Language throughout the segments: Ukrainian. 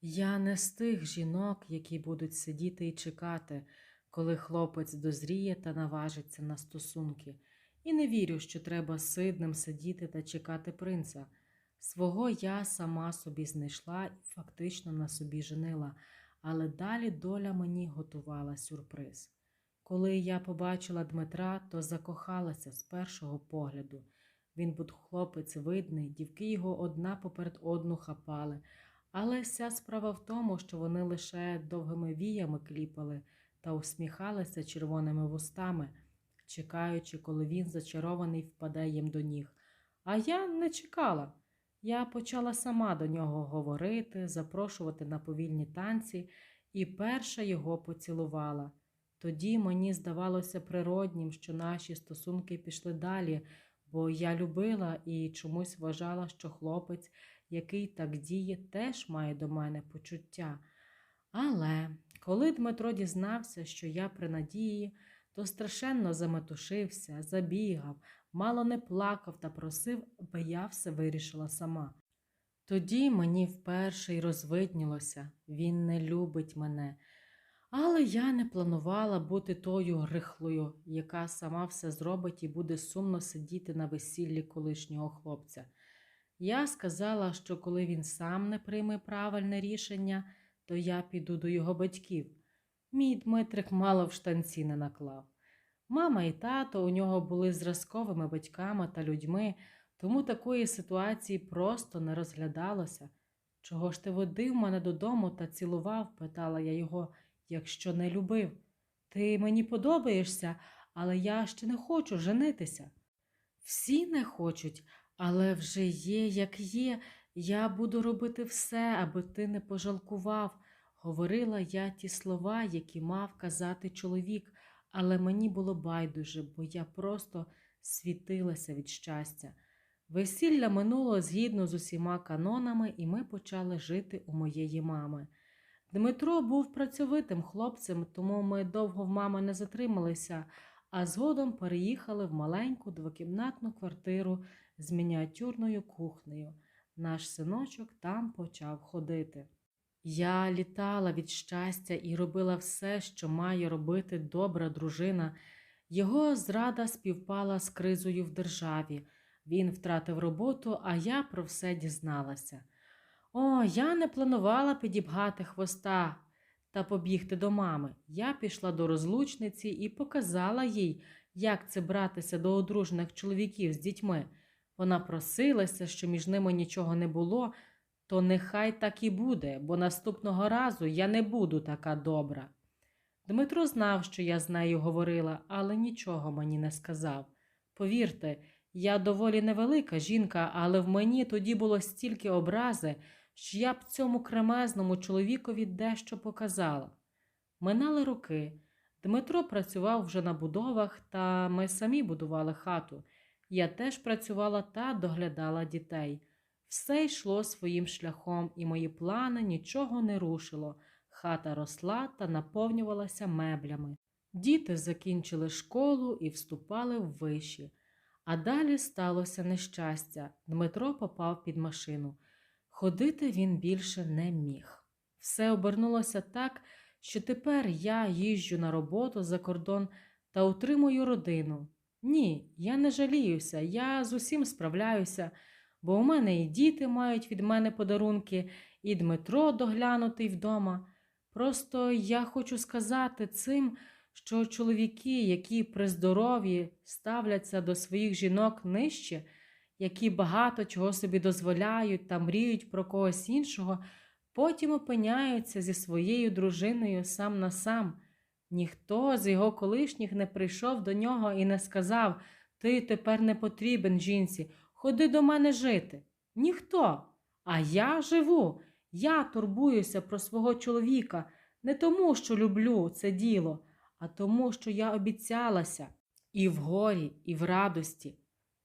Я не з тих жінок, які будуть сидіти і чекати, коли хлопець дозріє та наважиться на стосунки, і не вірю, що треба сидним сидіти та чекати принца. Свого я сама собі знайшла і фактично на собі женила, але далі доля мені готувала сюрприз. Коли я побачила Дмитра, то закохалася з першого погляду. Він був хлопець видний, дівки його одна поперед одну хапали. Але вся справа в тому, що вони лише довгими віями кліпали та усміхалися червоними вустами, чекаючи, коли він зачарований впаде їм до ніг. А я не чекала. Я почала сама до нього говорити, запрошувати на повільні танці, і перша його поцілувала. Тоді мені здавалося природнім, що наші стосунки пішли далі, бо я любила і чомусь вважала, що хлопець який так діє, теж має до мене почуття. Але коли Дмитро дізнався, що я при надії, то страшенно заметушився, забігав, мало не плакав та просив, аби я все вирішила сама. Тоді мені вперше й розвиднілося, він не любить мене. Але я не планувала бути тою рихлою, яка сама все зробить і буде сумно сидіти на весіллі колишнього хлопця. Я сказала, що коли він сам не прийме правильне рішення, то я піду до його батьків. Мій Дмитрик мало в штанці не наклав. Мама і тато у нього були зразковими батьками та людьми, тому такої ситуації просто не розглядалося. Чого ж ти водив мене додому та цілував? питала я його, якщо не любив. Ти мені подобаєшся, але я ще не хочу женитися. Всі не хочуть, але вже є, як є, я буду робити все, аби ти не пожалкував. Говорила я ті слова, які мав казати чоловік, але мені було байдуже, бо я просто світилася від щастя. Весілля минуло згідно з усіма канонами, і ми почали жити у моєї мами. Дмитро був працьовитим хлопцем, тому ми довго в мами не затрималися, а згодом переїхали в маленьку двокімнатну квартиру з мініатюрною кухнею. Наш синочок там почав ходити. Я літала від щастя і робила все, що має робити добра дружина. Його зрада співпала з кризою в державі. Він втратив роботу, а я про все дізналася. О, я не планувала підібгати хвоста та побігти до мами. Я пішла до розлучниці і показала їй, як це братися до одружених чоловіків з дітьми. Вона просилася, що між ними нічого не було, то нехай так і буде, бо наступного разу я не буду така добра. Дмитро знав, що я з нею говорила, але нічого мені не сказав. Повірте, я доволі невелика жінка, але в мені тоді було стільки образи, що я б цьому кремезному чоловікові дещо показала. Минали роки. Дмитро працював вже на будовах, та ми самі будували хату. Я теж працювала та доглядала дітей. Все йшло своїм шляхом, і мої плани нічого не рушило. Хата росла та наповнювалася меблями. Діти закінчили школу і вступали в виші. А далі сталося нещастя. Дмитро попав під машину. Ходити він більше не міг. Все обернулося так, що тепер я їжджу на роботу за кордон та утримую родину. Ні, я не жаліюся, я з усім справляюся, бо у мене і діти мають від мене подарунки, і Дмитро доглянутий вдома. Просто я хочу сказати цим, що чоловіки, які при здоров'ї ставляться до своїх жінок нижче, які багато чого собі дозволяють та мріють про когось іншого, потім опиняються зі своєю дружиною сам на сам. Ніхто з його колишніх не прийшов до нього і не сказав Ти тепер не потрібен жінці, ходи до мене жити. Ніхто. А я живу. Я турбуюся про свого чоловіка не тому, що люблю це діло, а тому, що я обіцялася і в горі, і в радості.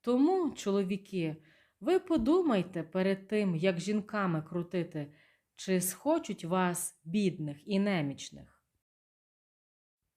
Тому, чоловіки, ви подумайте перед тим, як жінками крутити, чи схочуть вас бідних і немічних.